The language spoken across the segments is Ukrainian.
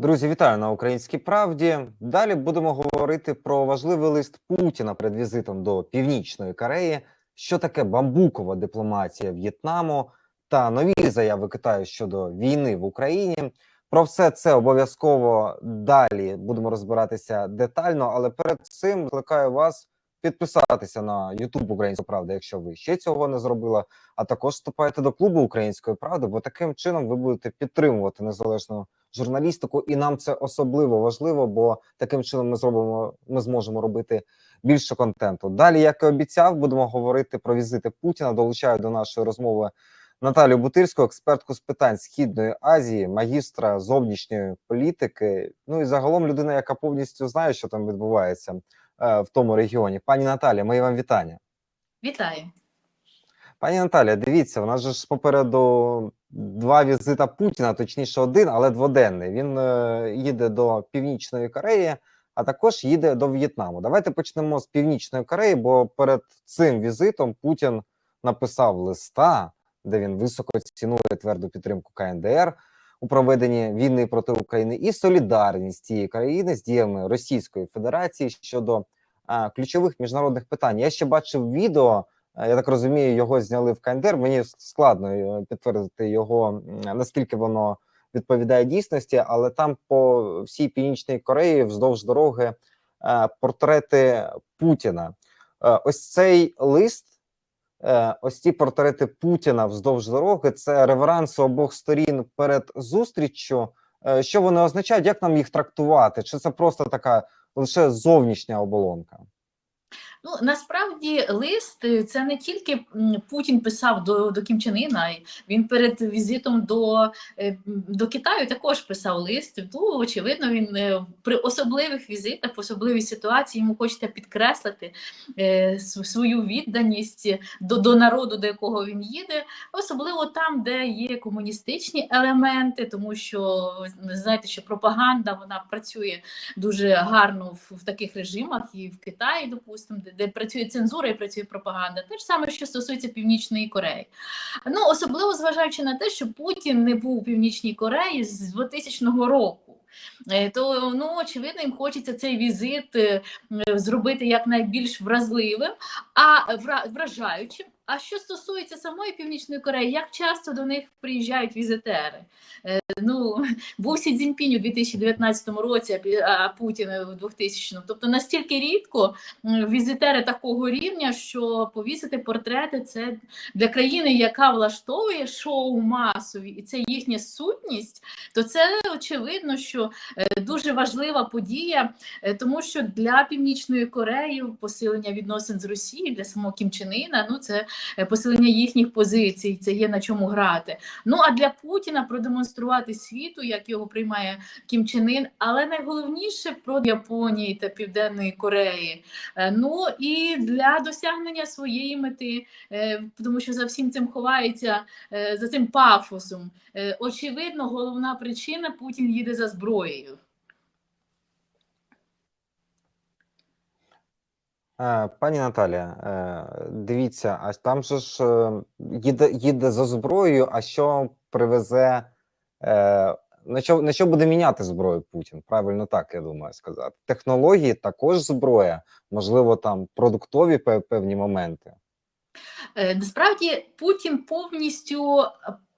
Друзі, вітаю на українській правді. Далі будемо говорити про важливий лист Путіна перед візитом до Північної Кореї, що таке бамбукова дипломатія В'єтнаму та нові заяви Китаю щодо війни в Україні. Про все це обов'язково далі будемо розбиратися детально. Але перед цим закликаю вас підписатися на YouTube Українська Правда, якщо ви ще цього не зробили. А також вступайте до клубу Української правди, бо таким чином ви будете підтримувати незалежну журналістику, і нам це особливо важливо, бо таким чином ми зробимо, ми зможемо робити більше контенту. Далі, як і обіцяв, будемо говорити про візити Путіна. Долучаю до нашої розмови Наталію Бутирську, експертку з питань східної Азії, магістра зовнішньої політики. Ну і загалом людина, яка повністю знає, що там відбувається е, в тому регіоні. Пані Наталія, мої вам вітання. Вітаю. Пані Наталя, дивіться, у нас же ж попереду два візита Путіна, точніше, один, але дводенний. Він е, їде до Північної Кореї, а також їде до В'єтнаму. Давайте почнемо з Північної Кореї, бо перед цим візитом Путін написав листа, де він високо цінує тверду підтримку КНДР у проведенні війни проти України і солідарність цієї країни з діями Російської Федерації щодо е, ключових міжнародних питань. Я ще бачив відео. Е, Я так розумію, його зняли в КНДР. Мені складно е, підтвердити його, наскільки воно відповідає дійсності, але там по всій північній Кореї вздовж дороги е, портрети Путіна. Ось цей лист, ось ці портрети Путіна вздовж дороги. Це реверанси обох сторін перед зустріччю. Що вони означають? Як нам їх трактувати? Чи це просто така лише зовнішня оболонка? Ну насправді лист е, це не тільки Путін писав до, до Кім Чен Іна, Він перед візитом до, е, до Китаю також писав лист. Ну, очевидно, він е, при особливих візитах, в особливій ситуації йому хочеться підкреслити свою відданість до, до народу, до якого він їде, особливо там, де є комуністичні елементи, тому що знаєте, що пропаганда вона працює дуже гарно в, в таких режимах, і в Китаї, допустимо, де працює цензура і працює пропаганда. Те ж саме, що стосується Північної Кореї. Ну, особливо зважаючи на те, що Путін не був у Північній Кореї з 2000 року. Е, То ну очевидно, їм хочеться цей візит зробити як зробити якнайбільш вразливим, а вра- вражаючим. А що стосується самої Північної Кореї, як часто до них приїжджають візитери? Е, Ну був Сі Цзіньпінь у 2019 році, а Путін у 2000 Тобто настільки рідко візитери такого рівня, що повісити портрети це для країни, яка влаштовує шоу масові, і це їхня сутність, то це очевидно, що е, дуже важлива подія, е, тому що для Північної Кореї посилення відносин з Росією для самого Кім Чен Іна, ну це посилення їхніх позицій, це є на чому грати. Ну а для Путіна продемонструвати світу, як його приймає Кім Чен Ін, але найголовніше про Японії та Південної Кореї. Е, Ну і для досягнення своєї мети, е, тому що за всім цим ховається е, за цим пафосом. Е, Очевидно, головна причина Путін їде за зброєю. Пані Наталія, е, дивіться, а там же ж е, їде, їде за зброєю, а що привезе, е, на що, на що буде міняти зброю Путін? Правильно так, я думаю сказати. Технології також зброя, можливо, там продуктові певні моменти. Е, Насправді Путін повністю е,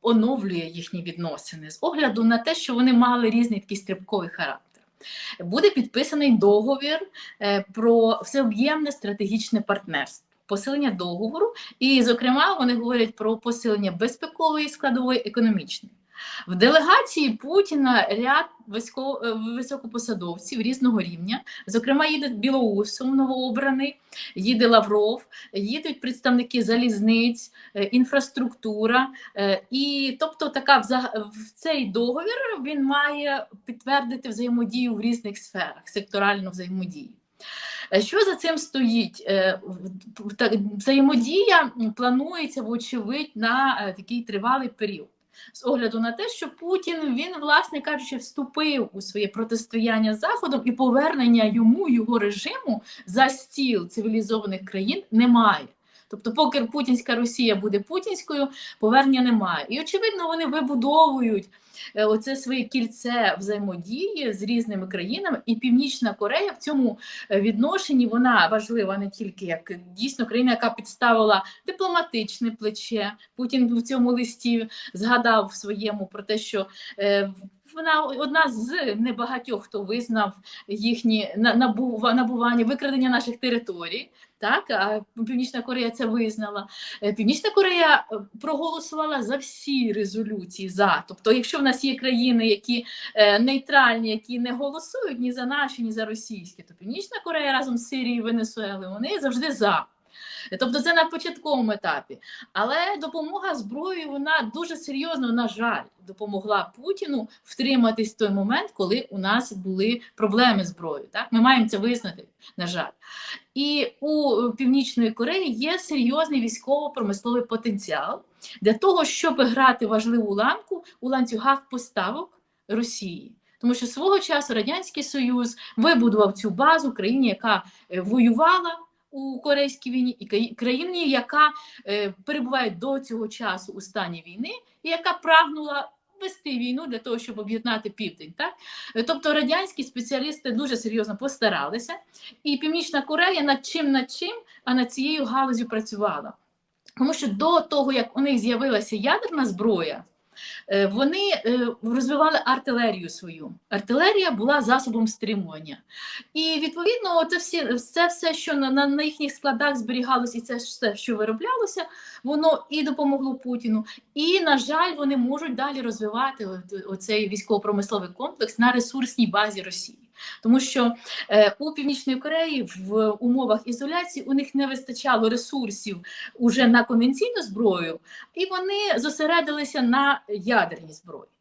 оновлює їхні відносини з огляду на те, що вони мали різний такий стрибковий характер. Буде підписаний договір е, про всеоб'ємне стратегічне партнерство. Посилення договору, і, зокрема, вони говорять про посилення безпекової складової економічної. В делегації Путіна ряд е, високопосадовців різного рівня. Зокрема, їде Білоусов новообраний, їде Лавров, їдуть представники залізниць, е, інфраструктура. е, І тобто, така в цей договір він має підтвердити взаємодію в різних сферах, секторальну взаємодію. Що за цим стоїть? Взаємодія планується, вочевидь, на такий тривалий період. З огляду на те, що Путін він, власне кажучи, вступив у своє протистояння з Заходом і повернення йому його режиму за стіл цивілізованих країн немає. Тобто, поки путінська Росія буде путінською, повернення немає. І очевидно, вони вибудовують е, оце своє кільце взаємодії з різними країнами, і Північна Корея в цьому е, відношенні вона важлива не тільки як дійсно країна, яка підставила дипломатичне плече. Путін в цьому листі згадав в своєму про те, що е, вона одна з небагатьох, хто визнав їхні на- набува- набування викрадення наших територій. Так, а Північна Корея це визнала. Е, Північна Корея е, проголосувала за всі резолюції за. Тобто, якщо в нас є країни, які е, нейтральні, які не голосують ні за наші, ні за російські, то Північна Корея разом з Сирією, Венесуелою, вони завжди за. Тобто це на початковому етапі. Але допомога зброєю вона дуже серйозно, на жаль, допомогла Путіну втриматись в той момент, коли у нас були проблеми зброєю. Так? Ми маємо це визнати, на жаль. І у Північної Кореї є серйозний військово-промисловий потенціал для того, щоб грати важливу ланку у ланцюгах поставок Росії. Тому що свого часу Радянський Союз вибудував цю базу країні, яка е, воювала у Корейській війні, і країні, яка е, перебуває до цього часу у стані війни, і яка прагнула вести війну для того, щоб об'єднати південь. Так? Е, Тобто радянські спеціалісти дуже серйозно постаралися, і Північна Корея над чим над чим, а над цією галузю працювала. Тому що до того, як у них з'явилася ядерна зброя, вони е, розвивали артилерію свою. Артилерія була засобом стримування. І відповідно, це всі це все, що на, на, їхніх складах зберігалося, і це все, що вироблялося, воно і допомогло Путіну. І, на жаль, вони можуть далі розвивати оцей військово-промисловий комплекс на ресурсній базі Росії. Тому що е, у Північної Кореї в умовах ізоляції у них не вистачало ресурсів уже на конвенційну зброю, і вони зосередилися на ядерній зброї.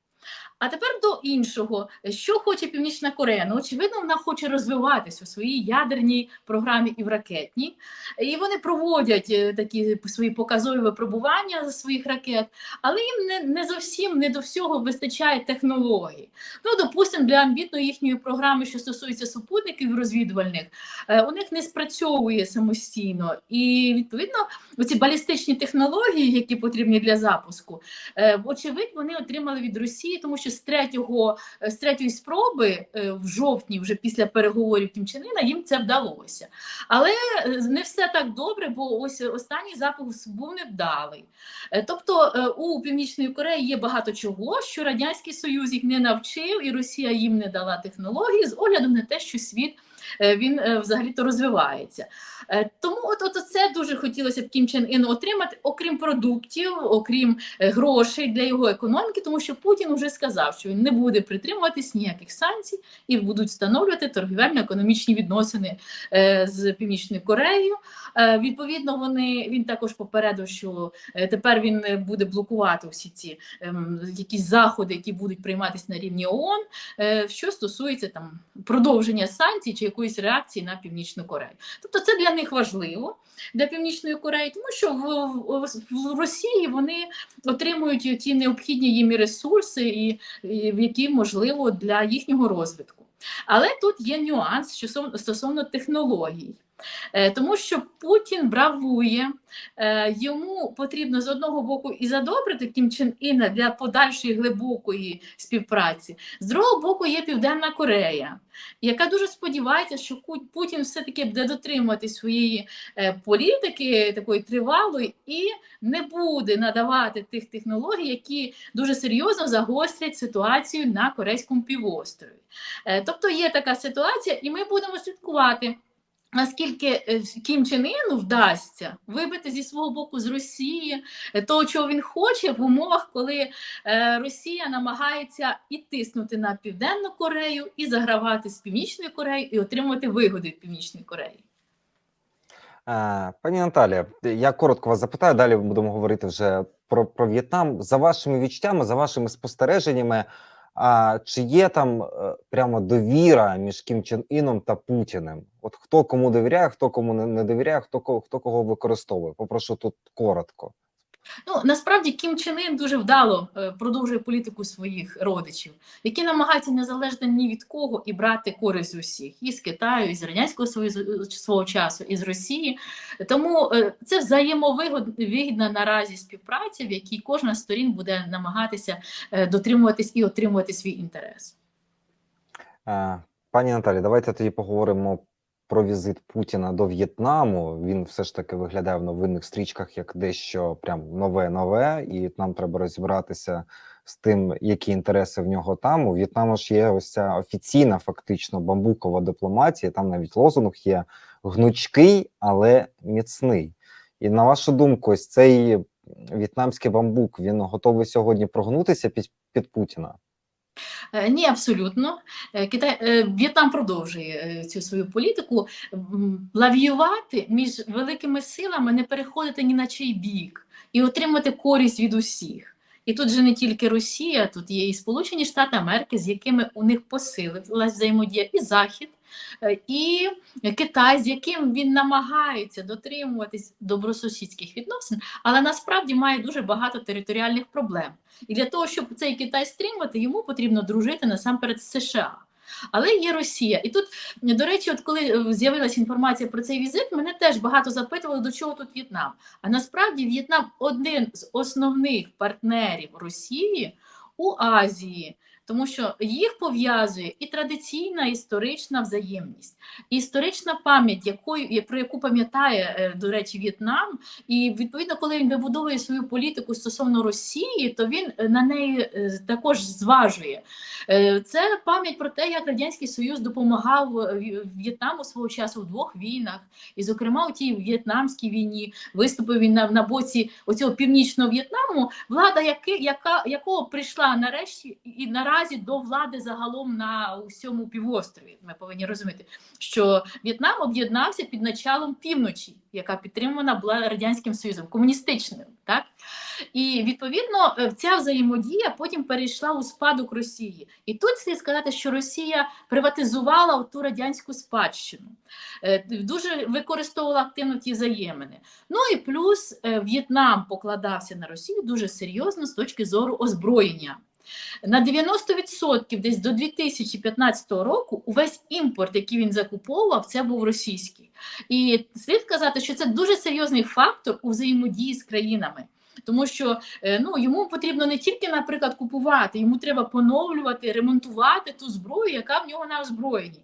А тепер до іншого, що хоче Північна Корея? Ну, очевидно, вона хоче розвиватися у своїй ядерній програмі і в ракетній. І вони проводять е, такі свої показові випробування своїх ракет, але їм не, не зовсім не до всього вистачає технологій. Ну, допустимо, для амбітної їхньої програми, що стосується супутників розвідувальних, е, у них не спрацьовує самостійно. І відповідно, оці балістичні технології, які потрібні для запуску, е, вочевидь, вони отримали від Росії, тому що з третього з третьої спроби е, в жовтні, вже після переговорів Кім їм це вдалося. Але е, не все так добре, бо ось останній запуск був невдалий. Е, Тобто е, у Північної Кореї є багато чого, що Радянський Союз їх не навчив, і Росія їм не дала технології з огляду на те, що світ е, він е, взагалі-то розвивається. Е, Тому от, от це дуже хотілося б Кім Чен Іну отримати, окрім продуктів, окрім е, грошей для його економіки, тому що Путін вже сказав, що він не буде притримуватись ніяких санкцій і будуть встановлювати торгівельно-економічні відносини е, з Північною Кореєю. Е, Відповідно, вони він також попередив, що е, тепер він е, буде блокувати всі ці ем, якісь заходи, які будуть прийматися на рівні ООН, е, що стосується там продовження санкцій чи якоїсь реакції на Північну Корею. Тобто це для них важливо для Північної Кореї, тому що в, в, Росії вони отримують ті необхідні їм ресурси, і, і які можливо для їхнього розвитку. Але тут є нюанс що стосовно технологій. Е, Тому що Путін бравує, е, йому потрібно з одного боку і задобрити Кім Чен Іна для подальшої глибокої співпраці. З другого боку, є Південна Корея, яка дуже сподівається, що Путін все-таки буде дотримувати своєї е, політики такої тривалої і не буде надавати тих технологій, які дуже серйозно загострять ситуацію на Корейському півострові. Тобто є така ситуація, і ми будемо слідкувати. Наскільки е, Кім Чен Іну вдасться вибити зі свого боку з Росії е, того, чого він хоче, в умовах, коли е, Росія намагається і тиснути на Південну Корею, і загравати з Північною Кореєю, і отримувати вигоди від Північної Кореї. Пані Наталія, я коротко вас запитаю. Далі будемо говорити вже про, про В'єтнам. За вашими відчуттями, за вашими спостереженнями, а чи є там е, прямо довіра між Кім Чен Іном та Путіним? От хто кому довіряє, хто кому не, довіряє, хто хто кого використовує? Попрошу тут коротко. Ну насправді Кім Чен Ін дуже вдало е, продовжує політику своїх родичів, які намагаються не залежати ні від кого і брати користь усіх і з Китаю, і з радянського Союзу свого часу, і з Росії. Тому е, це взаємовигідна наразі співпраця, в якій кожна сторін буде намагатися е, дотримуватись і отримувати свій інтерес. Пані Наталі, давайте тоді поговоримо про візит Путіна до В'єтнаму. Він все ж таки виглядає в новинних стрічках як дещо прям нове-нове, і нам треба розібратися з тим, які інтереси в нього там. У В'єтнаму ж є ось ця офіційна, фактично бамбукова дипломатія. Там навіть лозунг є гнучкий, але міцний. І на вашу думку, ось цей в'єтнамський бамбук він готовий сьогодні прогнутися під, під Путіна? Е, Ні, абсолютно. Е, Китай е, В'єтнам продовжує цю свою політику лавіювати між великими силами, не переходити ні на чий бік і отримати користь від усіх. І тут же не тільки Росія, тут є і Сполучені Штати Америки, з якими у них посилилась взаємодія, і Захід, е, і Китай, з яким він намагається дотримуватись добросусідських відносин, але насправді має дуже багато територіальних проблем. І для того, щоб цей Китай стримати, йому потрібно дружити насамперед з США. Але є Росія. І тут, до речі, от коли е, з'явилася інформація про цей візит, мене теж багато запитували, до чого тут В'єтнам. А насправді В'єтнам один з основних партнерів Росії у Азії, тому що їх пов'язує і традиційна історична взаємність, історична пам'ять, якою про яку пам'ятає, е, до речі, В'єтнам. І відповідно, коли він вибудовує свою політику стосовно Росії, то він е, на неї е, також зважує. Це пам'ять про те, як Радянський Союз допомагав В'єтнаму свого часу в двох війнах, і, зокрема, у тій в'єтнамській війні виступив він на, на боці оцього північного В'єтнаму, влада яка, якого прийшла нарешті і наразі до влади загалом на усьому півострові. Ми повинні розуміти, що В'єтнам об'єднався під началом півночі, яка підтримана була радянським союзом, комуністичним, так і відповідно е, ця взаємодія потім перейшла у спадок Росії. І тут слід сказати, що Росія приватизувала ту радянську спадщину, Е, дуже використовувала активно ті взаємини. Ну і плюс е, В'єтнам покладався на Росію дуже серйозно з точки зору озброєння. На 90% десь до 2015 року увесь імпорт, який він закуповував, це був російський. І слід казати, що це дуже серйозний фактор у взаємодії з країнами. Тому що е, ну, йому потрібно не тільки, наприклад, купувати, йому треба поновлювати, ремонтувати ту зброю, яка в нього на озброєнні.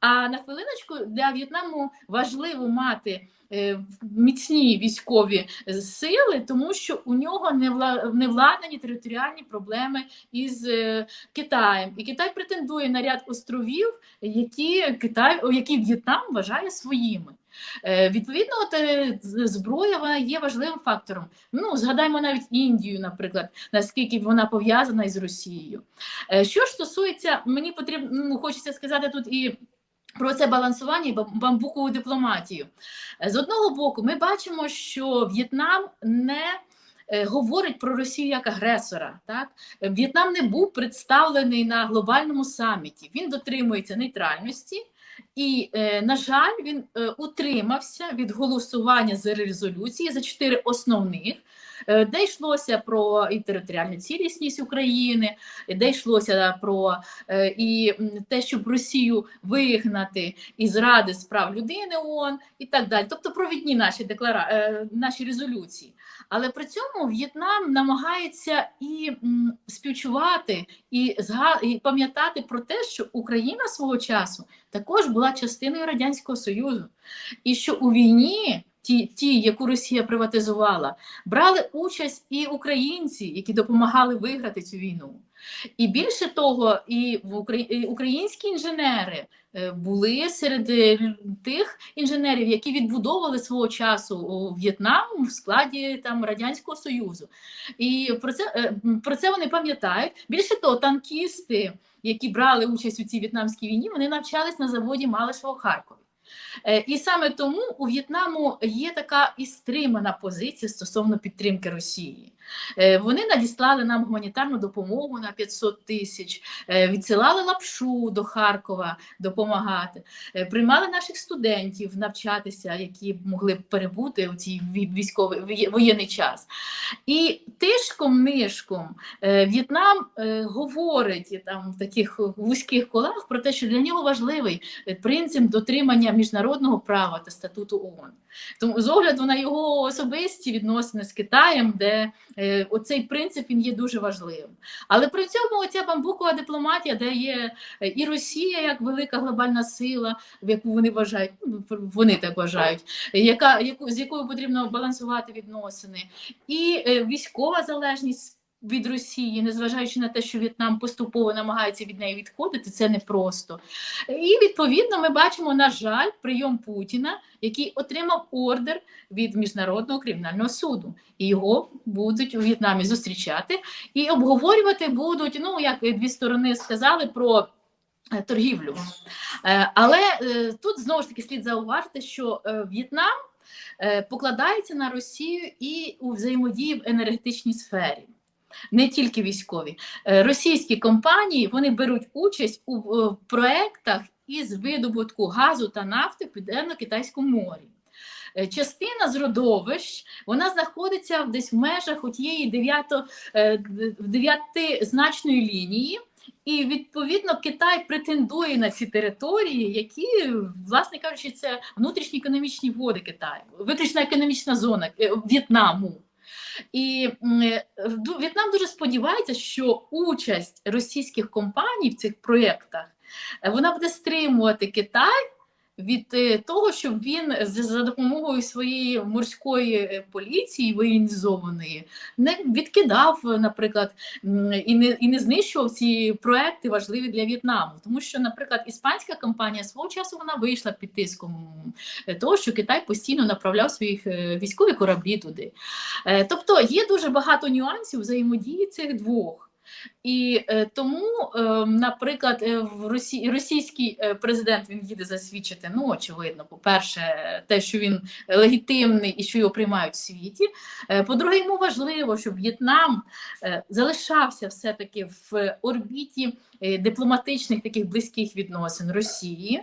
А на хвилиночку для В'єтнаму важливо мати е, міцні військові сили, тому що у нього не вла- владнані територіальні проблеми із е, Китаєм. І Китай претендує на ряд островів, які Китай, які В'єтнам вважає своїми. Е, Відповідно, от, е, зброя вона є важливим фактором. Ну, згадаймо навіть Індію, наприклад, наскільки вона пов'язана із Росією. Е, Що ж стосується, мені потрібно ну, хочеться сказати тут і. Про це балансування і бамбукову дипломатію. Е, З одного боку, ми бачимо, що В'єтнам не е, говорить про Росію як агресора. Так? Е, В'єтнам не був представлений на глобальному саміті. Він дотримується нейтральності, і, е, на жаль, він е, утримався від голосування за резолюції за чотири основних, е, де йшлося про і територіальну цілісність України, де йшлося про і те, щоб Росію вигнати із Ради з прав людини ООН і так далі. Тобто провідні наші деклара... наші резолюції. Але при цьому В'єтнам намагається і співчувати, і, зга... і пам'ятати про те, що Україна свого часу також була частиною Радянського Союзу, і що у війні. Ті, ті, яку Росія приватизувала, брали участь і українці, які допомагали виграти цю війну. І більше того, і в українські інженери е, були серед е, тих інженерів, які відбудовували свого часу у В'єтнам в складі там Радянського Союзу. І про це, е, про це вони пам'ятають. Більше того, танкісти, які брали участь у цій в'єтнамській війні, вони навчались на заводі Малишева Харкові. Е, І саме тому у В'єтнаму є така і стримана позиція стосовно підтримки Росії. Е, Вони надіслали нам гуманітарну допомогу на 500 тисяч, е, відсилали лапшу до Харкова допомагати, приймали наших студентів навчатися, які могли б перебути у цій вій- військовий воєнний час. І тишком нишком В'єтнам говорить там в таких вузьких колах про те, що для нього важливий принцип дотримання міжнародного права та статуту ООН. Тому з огляду на його особисті відносини з Китаєм, де е, оцей принцип він є дуже важливим. Але при цьому оця бамбукова дипломатія, де є е, і Росія як велика глобальна сила, в яку вони вважають, ну, вони так вважають, яка яку з якою потрібно балансувати відносини, і е, військова залежність. Від Росії, незважаючи на те, що В'єтнам поступово намагається від неї відходити, це непросто. І відповідно ми бачимо, на жаль, прийом Путіна, який отримав ордер від міжнародного кримінального суду, і його будуть у В'єтнамі зустрічати і обговорювати будуть. Ну як дві сторони сказали про е, торгівлю. Е, Але е, тут знову ж таки слід зауважити, що В'єтнам покладається на Росію і у взаємодії в енергетичній сфері. Не тільки військові Е, російські компанії вони беруть участь у проектах із видобутку газу та нафти в південно-китайському морі. Е, Частина з родовищ вона знаходиться десь в межах тієї е, дев'ятизначної лінії, і відповідно Китай претендує на ці території, які, власне кажучи, це внутрішні економічні води Китаю, виключна економічна зона В'єтнаму. І е, В'єтнам дуже сподівається, що участь російських компаній в цих проєктах е, вона буде стримувати Китай від е, того, щоб він за допомогою своєї морської е, поліції воєнізованої не відкидав, наприклад, і не і не знищував ці проекти важливі для В'єтнаму. Тому що, наприклад, іспанська компанія свого часу вона вийшла під тиском е, того, що Китай постійно направляв своїх військові кораблі туди. Тобто є дуже багато нюансів взаємодії цих двох. І е, тому, е, наприклад, е, в Росі... російський президент він їде засвідчити, ну очевидно, по-перше, те, що він легітимний і що його приймають в світі. По-друге, йому важливо, щоб В'єтнам залишався все-таки в орбіті дипломатичних таких близьких відносин Росії,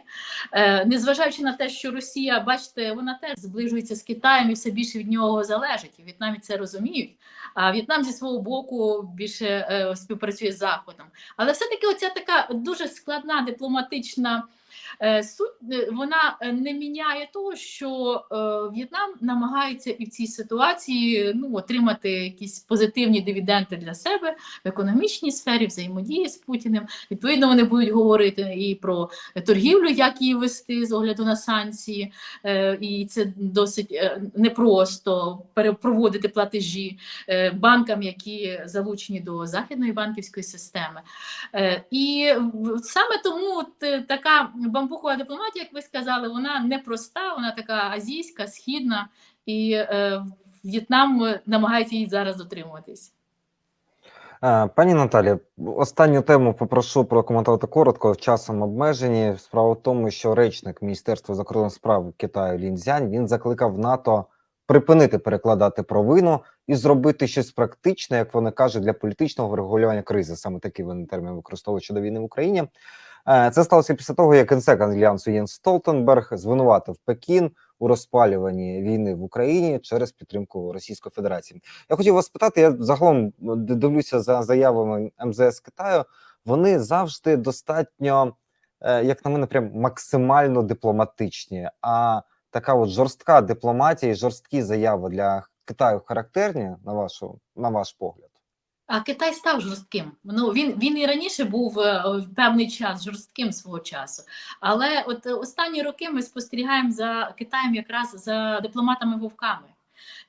незважаючи на те, що Росія, бачите, вона теж зближується з Китаєм і все більше від нього залежить. І В'єтнамі це розуміють. А В'єтнам зі свого боку більше співпрацює з Заходом. Але все-таки оця така дуже складна дипломатична суть, е, вона е, не міняє того, що е, В'єтнам намагається і в цій ситуації ну, отримати якісь позитивні дивіденди для себе в економічній сфері, взаємодії з Путіним. Відповідно, вони будуть говорити і про торгівлю, як її вести з огляду на санкції, е, і це досить е, непросто перепроводити платежі е, банкам, які залучені до західної банківської системи. Е, І саме тому е, така бамбукова дипломатія, як ви сказали, вона непроста, вона така азійська, східна, і е, В'єтнам намагається її зараз дотримуватись. Пані Наталі, останню тему попрошу прокоментувати коротко, часом обмежені. Справа в тому, що речник Міністерства закордонних справ Китаю Лін Цзянь, він закликав НАТО припинити перекладати провину і зробити щось практичне, як вони кажуть, для політичного врегулювання кризи. Саме такий вони термін використовують щодо війни в Україні. Е, Це сталося після того, як генсек Альянсу Єнс Столтенберг звинуватив Пекін у розпалюванні війни в Україні через підтримку Російської Федерації. Я хотів вас спитати, я загалом дивлюся за заявами МЗС Китаю. Вони завжди достатньо, е, як на мене, прям максимально дипломатичні. А така от жорстка дипломатія і жорсткі заяви для Китаю характерні, на вашу на ваш погляд. А Китай став жорстким. Ну він він і раніше був е, в певний час жорстким свого часу. Але от е, останні роки ми спостерігаємо за Китаєм якраз за дипломатами-вовками,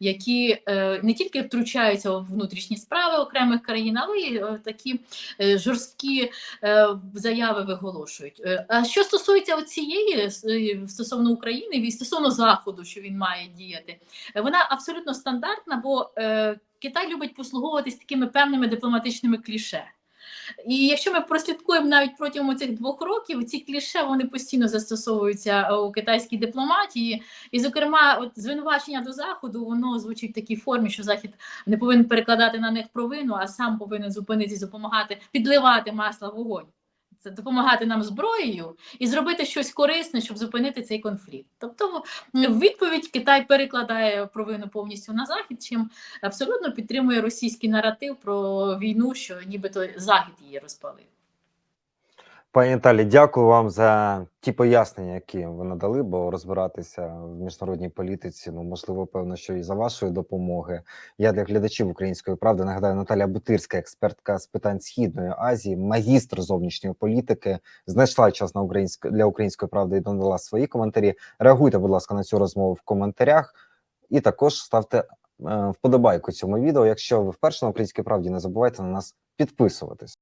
які е, не тільки втручаються в внутрішні справи окремих країн, але й е, такі е, жорсткі е, заяви виголошують. Е, А що стосується цієї стосовно України і стосовно Заходу, що він має діяти, е, вона абсолютно стандартна, бо е, Китай любить послуговуватись такими певними дипломатичними кліше. І якщо ми прослідкуємо навіть протягом цих двох років, ці кліше вони постійно застосовуються е, у китайській дипломатії. І, зокрема, от звинувачення до заходу воно звучить в такій формі, що захід не повинен перекладати на них провину, а сам повинен зупинитись, допомагати підливати масло в вогонь. Це допомагати нам зброєю і зробити щось корисне, щоб зупинити цей конфлікт. Тобто, в відповідь Китай перекладає провину повністю на захід, чим абсолютно підтримує російський наратив про війну, що нібито захід її розпалив. Пані Наталі, дякую вам за ті пояснення, які ви надали, бо розбиратися в міжнародній політиці, ну можливо, певно, що і за вашої допомоги. Я для глядачів української правди нагадаю, Наталя Бутирська, експертка з питань східної Азії, магістр зовнішньої політики, знайшла час на українськ... для української правди і додала свої коментарі. Реагуйте, будь ласка, на цю розмову в коментарях, і також ставте е, вподобайку цьому відео. Якщо ви вперше на українській правді, не забувайте на нас підписуватись.